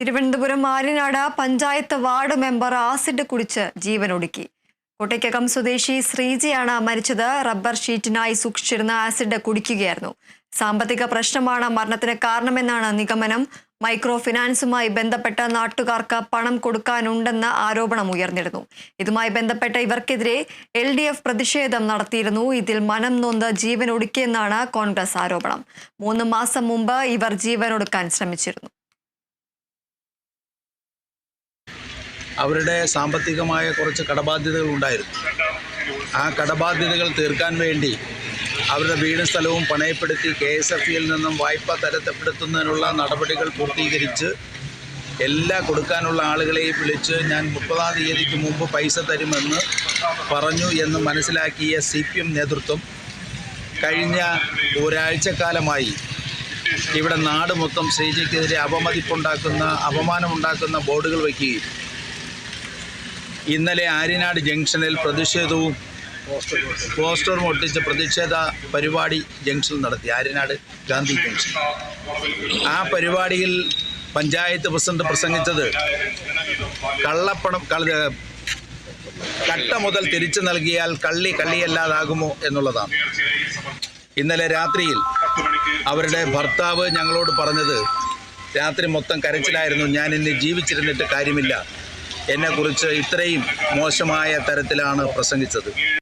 Thiruvananthapuram Aryanad panchayat ward member acid കുടിച്ച് ജീവനൊടുക്കി. കോട്ടയ്ക്കകം സ്വദേശി ശ്രീജയാണ് മരിച്ചത്. റബ്ബർ ഷീറ്റിനായി സൂക്ഷിച്ചിരുന്ന ആസിഡ് കുടിക്കുകയായിരുന്നു. സാമ്പത്തിക പ്രശ്നമാണ് മരണത്തിന് കാരണമെന്നാണ് നിഗമനം. മൈക്രോ ഫിനാൻസുമായി ബന്ധപ്പെട്ട നാട്ടുകാർക്ക് പണം കൊടുക്കാനുണ്ടെന്ന ആരോപണം ഉയർന്നിരുന്നു. ഇതുമായി ബന്ധപ്പെട്ട ഇവർക്കെതിരെ എൽ ഡി എഫ് പ്രതിഷേധം നടത്തിയിരുന്നു. ഇതിൽ മനം നൊന്ത് ജീവനൊടുക്കിയെന്നാണ് കോൺഗ്രസ് ആരോപണം. മൂന്ന് മാസം മുമ്പ് ഇവർ ജീവനൊടുക്കാൻ ശ്രമിച്ചിരുന്നു. അവരുടെ സാമ്പത്തികമായ കുറച്ച് കടബാധ്യതകൾ ഉണ്ടായിരുന്നു. ആ കടബാധ്യതകൾ തീർക്കാൻ വേണ്ടി അവരുടെ വീടും സ്ഥലവും പണയപ്പെടുത്തി കെ എസ് എഫ് ഇയിൽ നിന്നും വായ്പ തരത്തപ്പെടുത്തുന്നതിനുള്ള നടപടികൾ പൂർത്തീകരിച്ച് എല്ലാ കൊടുക്കാനുള്ള ആളുകളെയും വിളിച്ച് ഞാൻ മുപ്പതാം തീയതിക്ക് മുമ്പ് പൈസ തരുമെന്ന് പറഞ്ഞു എന്ന് മനസ്സിലാക്കിയ സി പി എം നേതൃത്വം കഴിഞ്ഞ ഒരാഴ്ചക്കാലമായി ഇവിടെ നാട് മൊത്തം ശ്രീജിക്കെതിരെ അപമതിപ്പുണ്ടാക്കുന്ന അപമാനമുണ്ടാക്കുന്ന ബോർഡുകൾ വയ്ക്കുകയും ഇന്നലെ ആര്യനാട് ജംഗ്ഷനിൽ പ്രതിഷേധവും പോസ്റ്ററും ഒട്ടിച്ച് പ്രതിഷേധ പരിപാടി ജംഗ്ഷനിൽ നടത്തി ആര്യനാട് ഗാന്ധി ജംഗ്ഷൻ. ആ പരിപാടിയിൽ പഞ്ചായത്ത് പ്രസിഡന്റ് പ്രസംഗിച്ചത് കള്ളപ്പണം കള കട്ട മുതൽ തിരിച്ചു നൽകിയാൽ കള്ളി കള്ളിയല്ലാതാകുമോ എന്നുള്ളതാണ്. ഇന്നലെ രാത്രിയിൽ അവരുടെ ഭർത്താവ് ഞങ്ങളോട് പറഞ്ഞത് രാത്രി മൊത്തം കരച്ചിലായിരുന്നു ഞാൻ ഇന്ന് ജീവിച്ചിരുന്നിട്ട് കാര്യമില്ല. എന്നെക്കുറിച്ച് ഇത്രയും മോശമായ തരത്തിലാണ് പ്രസംഗിച്ചത്.